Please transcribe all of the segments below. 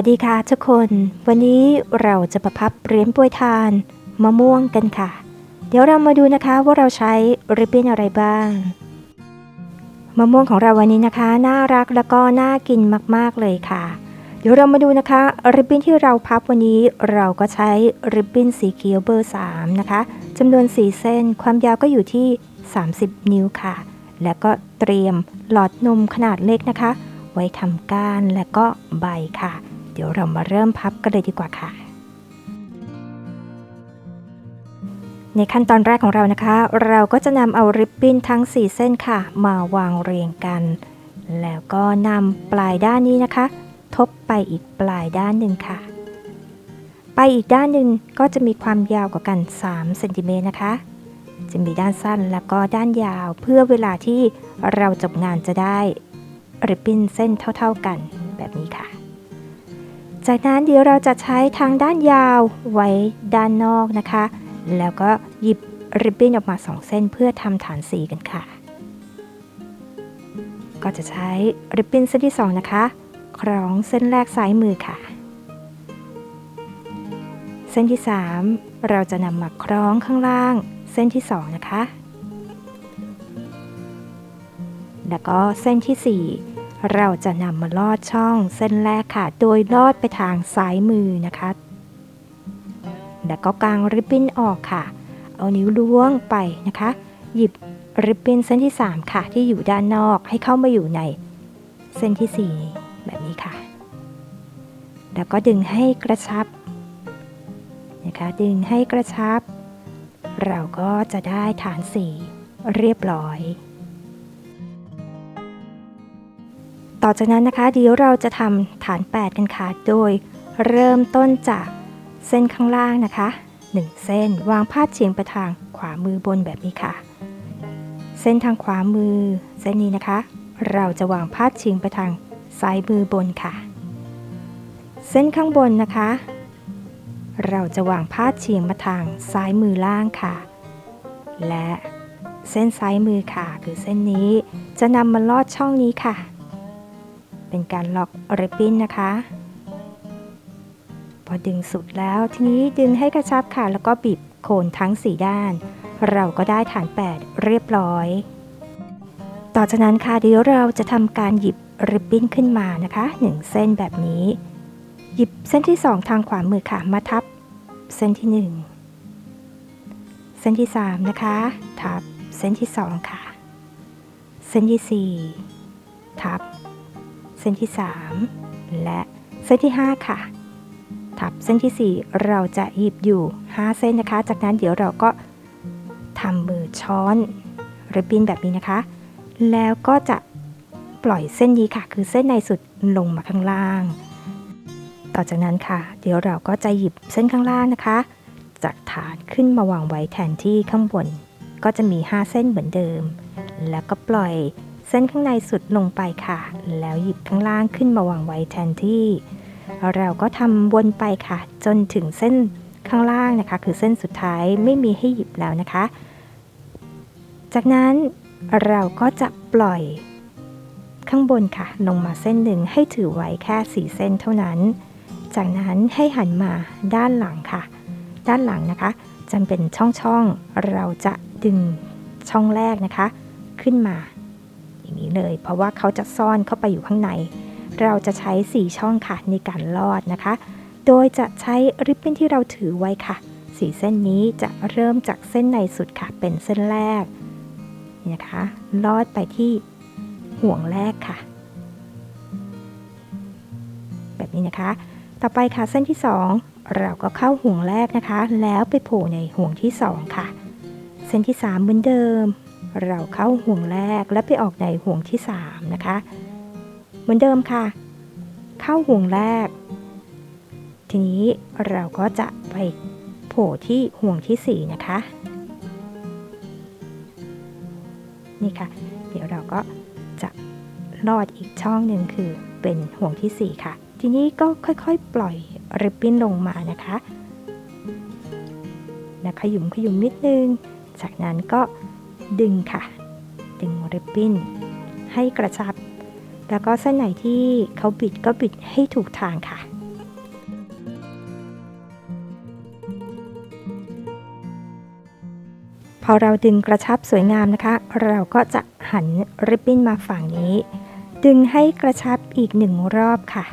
วัสดีค่ะทุกคน วันนี้เราจะประพับเหรียญปรยทานมะม่วงกันค่ะ เดี๋ยวเรามาดูนะคะว่าเราใช้ริบบิ้นอะไรบ้าง มะม่วงของเราวันนี้นะคะ น่ารักแล้วก็น่ากินมากๆเลยค่ะ เดี๋ยวเรามาดูนะคะริบบิ้นที่เราพับวันนี้เราก็ใช้ริบบิ้นสีเขียวเบอร์ 3 นะคะจำนวน 4 เส้น ความยาวก็อยู่ที่ 30 นิ้วค่ะ และก็เตรียมหลอดนมขนาดเล็กนะคะไว้ทำก้านและก็ใบค่ะ เดี๋ยวเรามาเริ่มพับกันเลยดีกว่าค่ะ ในขั้นตอนแรกของเรานะคะ เราก็จะนำเอาริบบิ้นทั้ง 4 เส้นค่ะ มาวางเรียงกัน แล้วก็นำปลายด้านนี้นะคะ ทบไปอีกปลายด้านหนึ่งค่ะ ไปอีกด้านหนึ่งก็จะมีความยาวกว่ากัน3เซนติเมตรนะคะจะมีด้านสั้นแล้วก็ด้านยาวเพื่อเวลาที่เราจบงานจะได้ริบบิ้นเส้นเท่า ๆกันแบบนี้ค่ะ จากนั้นเดี๋ยวเราจะใช้ทางด้านยาวไว้ด้านนอกนะคะ แล้วก็หยิบริบบิ้นออกมา 2 เส้นเพื่อทำฐานสีกันค่ะ ก็จะใช้ริบบิ้นเส้นที่ 2 นะคะ คล้องเส้นแรกซ้ายมือค่ะ เส้นที่ 3 เราจะนำมาคล้องข้างล่าง เส้นที่ 2 นะคะ แล้วก็เส้นที่ 4 เราจะนำมาลอดช่องเส้นแรกค่ะ โดยลอดไปทางซ้ายมือนะคะ แล้วก็กางริบบิ้นออกค่ะ เอานิ้วล้วงไปนะคะ หยิบริบบิ้นเส้นที่ 3 ค่ะ ที่อยู่ด้านนอกให้เข้ามาอยู่ในเส้นที่ 4 แบบนี้ค่ะ แล้วก็ดึงให้กระชับนะคะ ดึงให้กระชับ เราก็จะได้ฐานสีเรียบร้อย ต่อจากนั้นนะคะเดี๋ยวเราจะทำฐาน 8 กันค่ะ โดยเริ่มต้นจากเส้นข้างล่างนะคะ 1 เส้นวางพาดเฉียงไปทางขวามือบนแบบนี้ค่ะ เส้นทางขวามือ เส้นนี้นะคะ เราจะวางพาดเฉียงไปทางซ้ายมือบนค่ะ เส้นข้างบนนะคะ เราจะวางพาดเฉียงมาทางซ้ายมือล่างค่ะ และเส้นซ้ายมือค่ะ คือเส้นนี้จะนำมาลอดช่องนี้ค่ะ เป็นการล็อกริบบิ้นนะคะ พอดึงสุดแล้วทีนี้ดึงให้กระชับค่ะ แล้วก็บีบโคนทั้ง 4 ด้าน เราก็ได้ฐาน 8 เรียบร้อย ต่อจากนั้นค่ะเดี๋ยวเราจะทำการหยิบริบบิ้นขึ้นมานะคะ 1 เส้นแบบนี้ หยิบเส้นที่ 2 ทางขวามือค่ะมาทับเส้นที่ 1 เส้นที่ 3 นะคะ ทับเส้นที่ 2 ค่ะ เส้นที่ 4 ทับ เส้นที่ 3 และเส้นที่ 5 ค่ะ ทับเส้นที่ 4 เราจะหยิบอยู่ 5 เส้นนะคะ จากนั้นเดี๋ยวเราก็ทำมือช้อนริบบิ้นแบบนี้นะคะ แล้วก็จะปล่อยเส้นนี้ค่ะ คือเส้นในสุดลงมาข้างล่าง ต่อจากนั้นค่ะ เดี๋ยวเราก็จะหยิบเส้นข้างล่างนะคะ จากฐานขึ้นมาวางไว้แทนที่ข้างบน ก็จะมี 5 เส้นเหมือนเดิม แล้วก็ปล่อย เส้นข้างในสุดลงไปค่ะ แล้วหยิบข้างล่างขึ้นมาวางไว้แทนที่ เราก็ทำวนไปค่ะ จนถึงเส้นข้างล่างนะคะ คือเส้นสุดท้ายไม่มีให้หยิบแล้วนะคะ จากนั้นเราก็จะปล่อยข้างบนค่ะ ลงมาเส้นหนึ่งให้ถือไว้แค่ 4 เส้นเท่านั้น จากนั้นให้หันมาด้านหลังค่ะ ด้านหลังนะคะจำเป็นช่องๆ เราจะดึงช่องแรกนะคะ ขึ้นมา อย่างนี้เลย เพราะว่าเขาจะซ่อนเข้าไปอยู่ข้างใน เราจะใช้ 4 ช่องค่ะในการลอดนะคะ โดยจะใช้ริบบิ้นที่เราถือไว้ค่ะสีเส้นนี้จะเริ่มจากเส้นในสุดค่ะ เป็นเส้นแรกนี่นะคะลอดไปที่ห่วงแรกค่ะ แบบนี้นะคะ ต่อไปค่ะเส้นที่ 2 เราก็เข้าห่วงแรกนะคะ แล้วไปโผล่ในห่วงที่ 2 ค่ะ เส้นที่ 3 เหมือนเดิม เราเข้าห่วงแรกและไปออกในห่วงที่ 3 นะคะ เหมือนเดิมค่ะ เข้าห่วงแรก ทีนี้เราก็จะไปโผล่ที่ห่วงที่ 4 นะคะ นี่ค่ะ เดี๋ยวเราก็จะลอดอีกช่องหนึ่งคือเป็นห่วงที่ 4 ค่ะ ทีนี้ก็ค่อยๆ ปล่อยริบบิ้นลงมานะคะและขยุมขยุมนิดนึง จากนั้นก็ ดึงค่ะ ดึงริบบิ้นให้กระชับ แล้วก็เส้นไหนที่เขาบิดก็บิดให้ถูกทางค่ะพอเราดึงกระชับสวยงามนะคะ เราก็จะหันริบบิ้นมาฝั่งนี้ ดึงให้กระชับอีกหนึ่งรอบค่ะ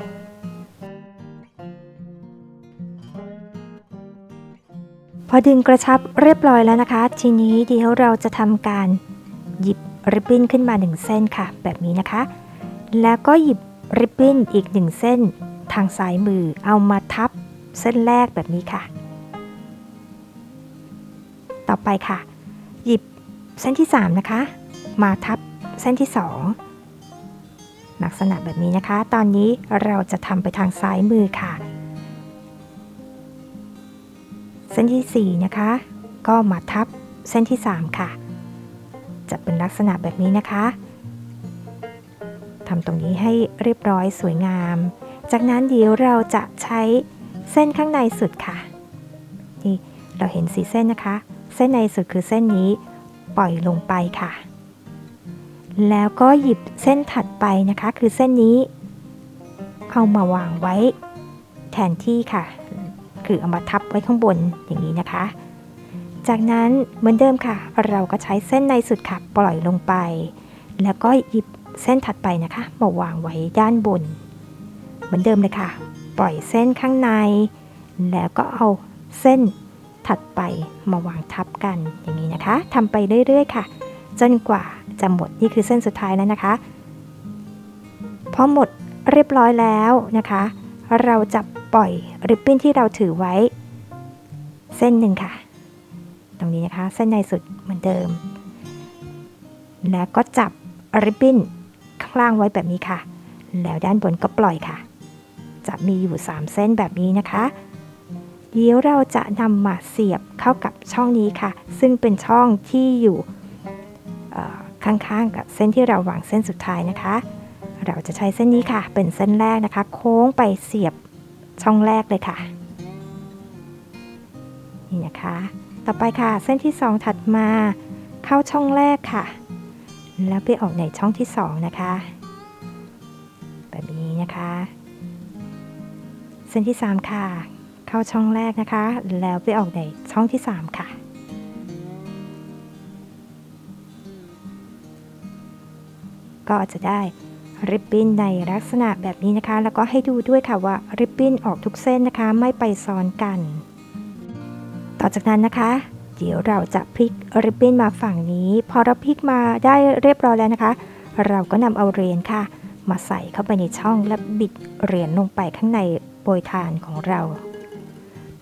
อดึงกระชับเรียบร้อยแล้วนะคะ ทีนี้เดี๋ยวเราจะทำการหยิบริบบิ้นขึ้นมาหนึ่งเส้นค่ะ แบบนี้นะคะ แล้วก็หยิบริบบิ้นอีกหนึ่งเส้นทางซ้ายมือเอามาทับเส้นแรกแบบนี้ค่ะ ต่อไปค่ะ หยิบเส้นที่ 3 นะคะ มาทับเส้นที่ 2 ลักษณะแบบนี้นะคะ ตอนนี้เราจะทำไปทางซ้ายมือค่ะ เส้นที่ 4 นะคะ ก็มาทับเส้นที่ 3 ค่ะ จะเป็นลักษณะแบบนี้นะคะทำตรงนี้ให้เรียบร้อยสวยงาม จากนั้นเดี๋ยวเราจะใช้เส้นข้างในสุดค่ะ นี่เราเห็นสีเส้นนะคะ เส้นในสุดคือเส้นนี้ปล่อยลงไปค่ะ แล้วก็หยิบเส้นถัดไปนะคะ คือเส้นนี้ เอามาวางไว้ แทนที่ค่ะ คือเอามาทับไว้ข้างบนอย่างนี้นะคะ จากนั้นเหมือนเดิมค่ะ เราก็ใช้เส้นในสุดค่ะปล่อยลงไป แล้วก็หยิบเส้นถัดไปนะคะ มาวางไว้ด้านบน เหมือนเดิมเลยค่ะ ปล่อยเส้นข้างใน แล้วก็เอาเส้นถัดไปมาวางทับกันอย่างนี้นะคะทำไปเรื่อยๆ ค่ะ จนกว่าจะหมดนี่คือเส้นสุดท้ายแล้วนะคะพอหมดเรียบร้อยแล้วนะคะ เราจะ ปล่อยริบบิ้นที่เราถือไว้ เส้นหนึ่งค่ะ ตรงนี้นะคะ เส้นในสุดเหมือนเดิม แล้วก็จับริบบิ้นข้างล่างไว้แบบนี้ค่ะ แล้วด้านบนก็ปล่อยค่ะ จะมีอยู่ 3 เส้นแบบนี้นะคะเดี๋ยวเราจะนำมาเสียบเข้ากับช่องนี้ค่ะ ซึ่งเป็นช่องที่อยู่ข้างๆกับเส้นที่เราวางเส้นสุดท้ายนะคะ เราจะใช้เส้นนี้ค่ะ เป็นเส้นแรกนะคะ โค้งไปเสียบ ช่องแรกเลยค่ะ นี่นะคะ ต่อไปค่ะ เส้นที่ 2 ถัดมา เข้าช่องแรกค่ะ แล้วไปออกในช่องที่ 2 นะคะ แบบนี้นะคะ เส้นที่ 3 ค่ะ เข้าช่องแรกนะคะ แล้วไปออกในช่องที่ 3 ค่ะก็จะได้ ริบบิ้นในลักษณะแบบนี้นะคะ แล้วก็ให้ดูด้วยค่ะว่าริบบิ้นออกทุกเส้นนะคะ ไม่ไปซ้อนกัน ต่อจากนั้นนะคะ เดี๋ยวเราจะพลิกริบบิ้นมาฝั่งนี้ พอเราพลิกมาได้เรียบร้อยแล้วนะคะ เราก็นำเอาเหรียญค่ะ มาใส่เข้าไปในช่องและบิดเหรียญลงไปข้างในโปรยทานของเรา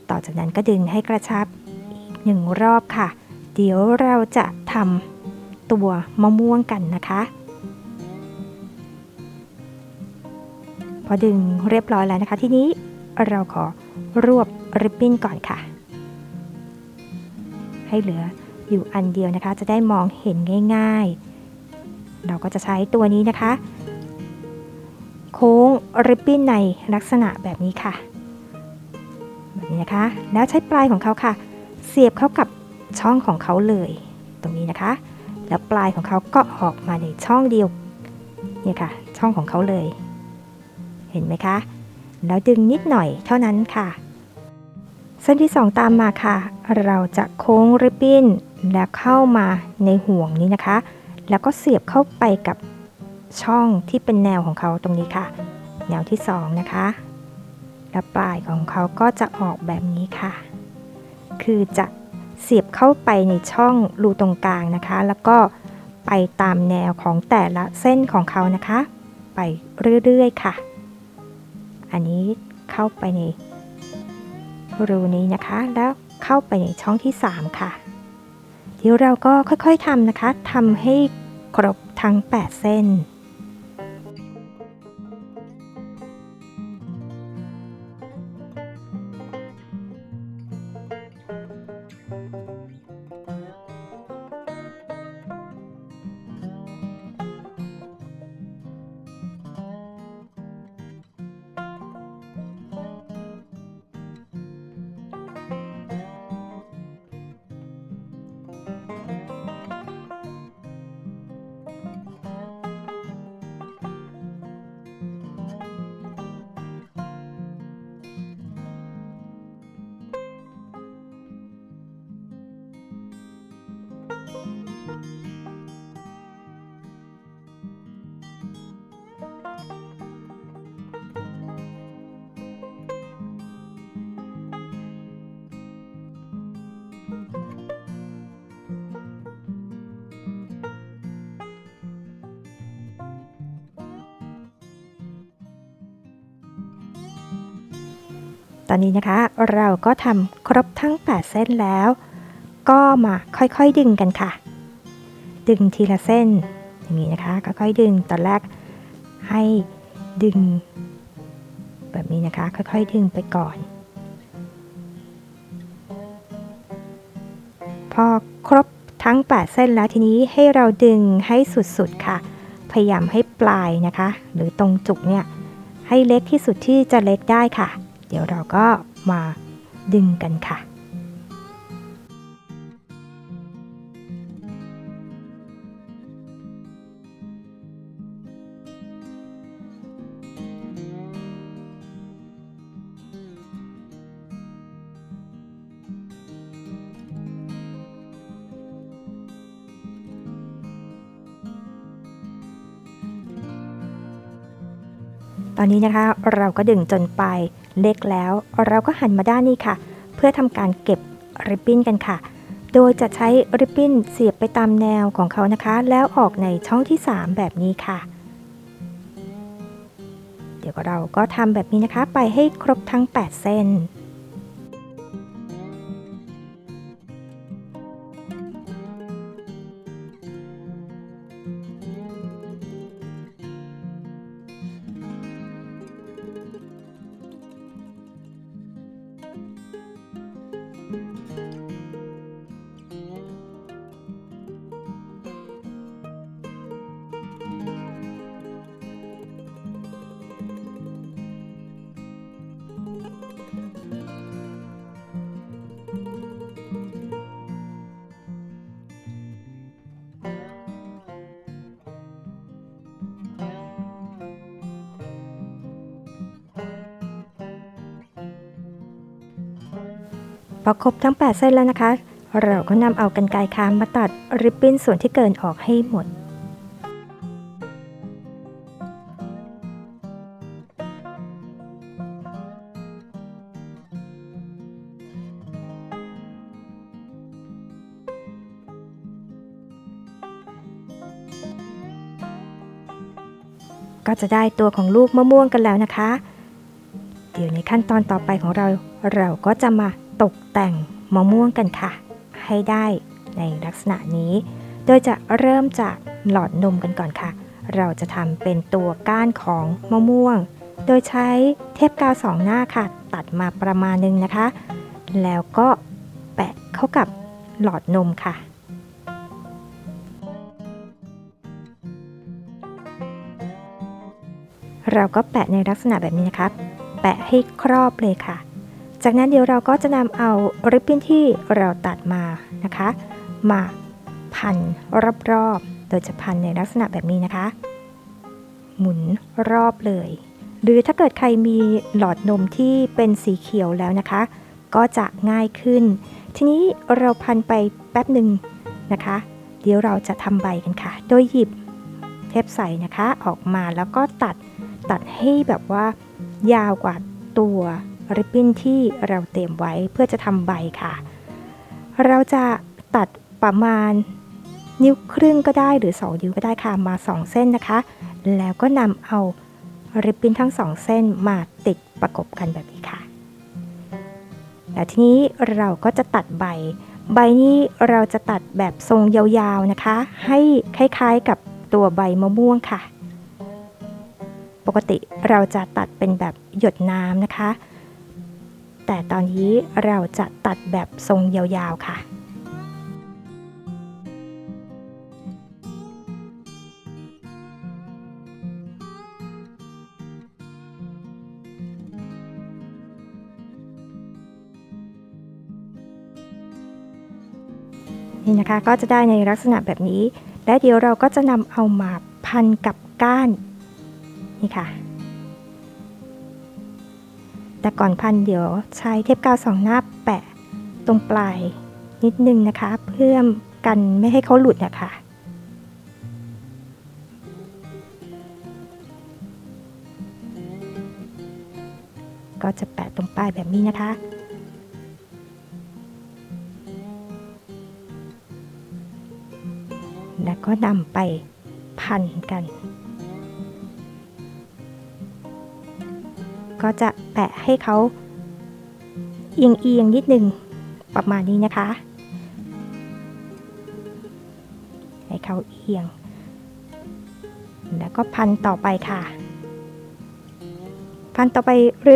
ต่อจากนั้นก็ดึงให้กระชับอีกหนึ่งรอบค่ะ เดี๋ยวเราจะทำตัวมะม่วงกันนะคะ พอดึงเรียบร้อยแล้วนะคะ ทีนี้เราขอรวบริบบิ้นก่อนค่ะ ให้เหลืออยู่อันเดียวนะคะ จะได้มองเห็นง่าย ๆ เราก็จะใช้ตัวนี้นะคะ โค้งริบบิ้นในลักษณะแบบนี้ค่ะ แบบนี้นะคะ แล้วใช้ปลายของเขาค่ะ เสียบเข้ากับช่องของเขาเลย ตรงนี้นะคะ แล้วปลายของเขาก็ออกมาในช่องเดียวเนี่ยค่ะ ช่องของเขาเลย เห็นไหมคะ แล้วดึงนิดหน่อยเท่านั้นค่ะ เส้นที่ 2 ตามมาค่ะ เราจะโค้งริบบิ้นแล้วเข้ามาในห่วงนี้นะคะ แล้วก็เสียบเข้าไปกับช่องที่เป็นแนวของเขาตรงนี้ค่ะ แนวที่ 2 นะคะ แล้วปลายของเขาก็จะออกแบบนี้ค่ะ คือจะเสียบเข้าไปในช่องรูตรงกลางนะคะ แล้วก็ไปตามแนวของแต่ละเส้นของเขานะคะ ไปเรื่อยๆค่ะ อันนี้เข้าไปในรูนี้นะคะ แล้วเข้าไปในช่องที่ 3 ค่ะ เดี๋ยวเราก็ค่อยๆทำนะคะทำให้ครบทั้ง 8 เส้น ตอนนี้นะคะเราก็ทำครบทั้ง 8 เส้นแล้ว ก็มาค่อยๆดึงกันค่ะ ดึงทีละเส้นอย่างนี้นะคะค่อยๆดึงตอนแรกให้ดึง แบบนี้นะคะค่อยๆดึงไปก่อน พอครบทั้ง 8 เส้นแล้วทีนี้ให้เราดึงให้สุดๆค่ะ พยายามให้ปลายนะคะ หรือตรงจุกเนี่ยให้เล็กที่สุดที่จะเล็กได้ค่ะ ดี๋ยวเราก็มาดึงกันค่ะ ตอนนี้นะคะเราก็ดึงจนไปลาย เล็กแล้วเราก็หันมาด้านนี้ค่ะ เพื่อทำการเก็บริบบิ้นกันค่ะ โดยจะใช้ริบบิ้นเสียบไปตามแนวของเขานะคะ แล้วออกในช่องที่ 3 แบบนี้ค่ะ เดี๋ยวเราก็ทำแบบนี้นะคะ ไปให้ครบทั้ง 8 เส้น พอครบทั้ง 8 เส้นแล้วนะคะ เราก็นำเอากันไกค้างมาตัดริบบิ้นส่วนที่เกินออกให้หมดก็จะได้ตัวของลูกมะม่วงกันแล้วนะคะ เดี๋ยวในขั้นตอนต่อไปของเรา เราก็จะมา ตกแต่งมะม่วงกันค่ะ ให้ได้ในลักษณะนี้ โดยจะเริ่มจากหลอดนมกันก่อนค่ะ เราจะทำเป็นตัวก้านของมะม่วง โดยใช้เทปกาวสองหน้าค่ะ ตัดมาประมาณนึงนะคะ แล้วก็แปะเข้ากับหลอดนมค่ะเราก็แปะในลักษณะแบบนี้นะคะแปะให้ครอบเลยค่ะ จากนั้นเดี๋ยวเราก็จะนำเอาริบบิ้นที่เราตัดมานะคะ มาพันรอบๆ โดยจะพันในลักษณะแบบนี้นะคะ หมุนรอบเลย หรือถ้าเกิดใครมีหลอดนมที่เป็นสีเขียวแล้วนะคะ ก็จะง่ายขึ้น ทีนี้เราพันไปแป๊บหนึ่งนะคะ เดี๋ยวเราจะทำใบกันค่ะ โดยหยิบเทปใสนะคะออกมาแล้วก็ตัดตัดให้แบบว่ายาวกว่าตัว ริบบิ้นที่เราเตรียมไว้เพื่อจะทำใบค่ะ เราจะตัดประมาณนิ้วครึ่งก็ได้หรือ 2 นิ้วก็ได้ค่ะมา 2 เส้นนะคะ แล้วก็นำเอาริบบิ้นทั้ง 2 เส้นมาติดประกบกันแบบนี้ค่ะ แล้วทีนี้เราก็จะตัดใบ ใบนี้เราจะตัดแบบทรงยาวๆนะคะ ให้คล้ายๆกับตัวใบมะม่วงค่ะ ปกติเราจะตัดเป็นแบบหยดน้ำนะคะ แต่ตอนนี้เราจะตัดแบบทรงยาวๆค่ะ นี่นะคะก็จะได้ในลักษณะแบบนี้ และเดี๋ยวเราก็จะนำเอามาพันกับก้าน นี่ค่ะ แต่ก่อนพันเดี๋ยวใช้เทปกาวสองหน้าแปะตรงปลายนิดนึงนะคะ เพื่อกันไม่ให้เขาหลุดนะคะก็จะแปะตรงปลายแบบนี้นะคะ แล้วก็นำไปพันกัน ก็จะแปะให้เขาเอียงเอียงๆนิดนึงประมาณนี้นะคะ ให้เขาเอียง แล้วก็พันต่อไปค่ะ พันต่อไป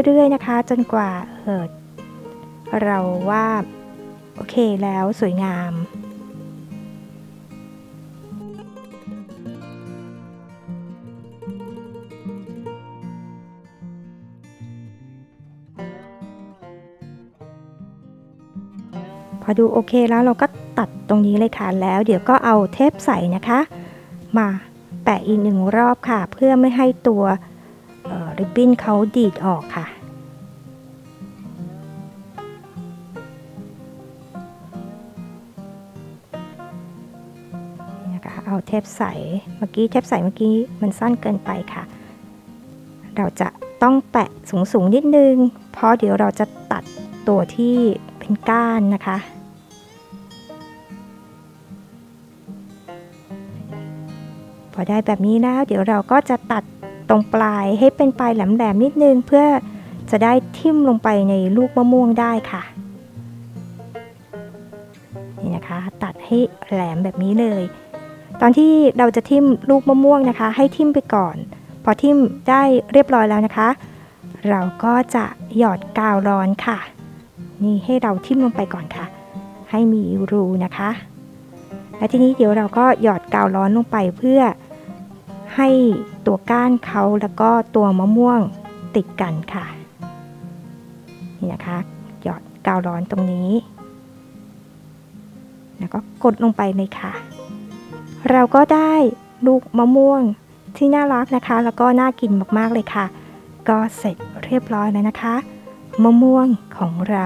เรื่อยๆนะคะ จนกว่าเออเราว่า โอเคแล้วสวยงาม อดูโอเคแล้วเราก็ตัดตรงนี้เลยค่ะแล้ว เดี๋ยวก็เอาเทปใสนะคะ มาแปะอีกหนึ่งรอบค่ะ เพื่อไม่ให้ตัวริบบิ้นเขาดีดออกค่ะ นี่นะคะ เอาเทปใส เมื่อกี้เทปใสเมื่อกี้มันสั้นเกินไปค่ะ เราจะต้องแปะสูงๆนิดนึง เพราะเดี๋ยวเราจะตัดตัวที่เป็นก้านนะคะ พอได้แบบนี้แล้ว เดี๋ยวเราก็จะตัดตรงปลายให้เป็นปลายแหลมๆนิดนึง เพื่อจะได้ทิ่มลงไปในลูกมะม่วงได้ค่ะ นี่นะคะ ตัดให้แหลมแบบนี้เลย ตอนที่เราจะทิ่มลูกมะม่วงนะคะ ให้ทิ่มไปก่อน พอทิ่มได้เรียบร้อยแล้วนะคะ เราก็จะหยอดกาวร้อนค่ะ นี่ให้เราทิ่มลงไปก่อนค่ะ ให้มีรูนะคะและทีนี้เดี๋ยวเราก็หยอดกาวร้อนลงไปเพื่อ ให้ตัวก้านเขาแล้วก็ตัวมะม่วงติดกันค่ะ นี่นะคะ หยอดกาวร้อนตรงนี้ แล้วก็กดลงไปเลยค่ะ เราก็ได้ลูกมะม่วงที่น่ารักนะคะ แล้วก็น่ากินมากๆเลยค่ะ ก็เสร็จเรียบร้อยแล้วนะคะ มะม่วงของเรา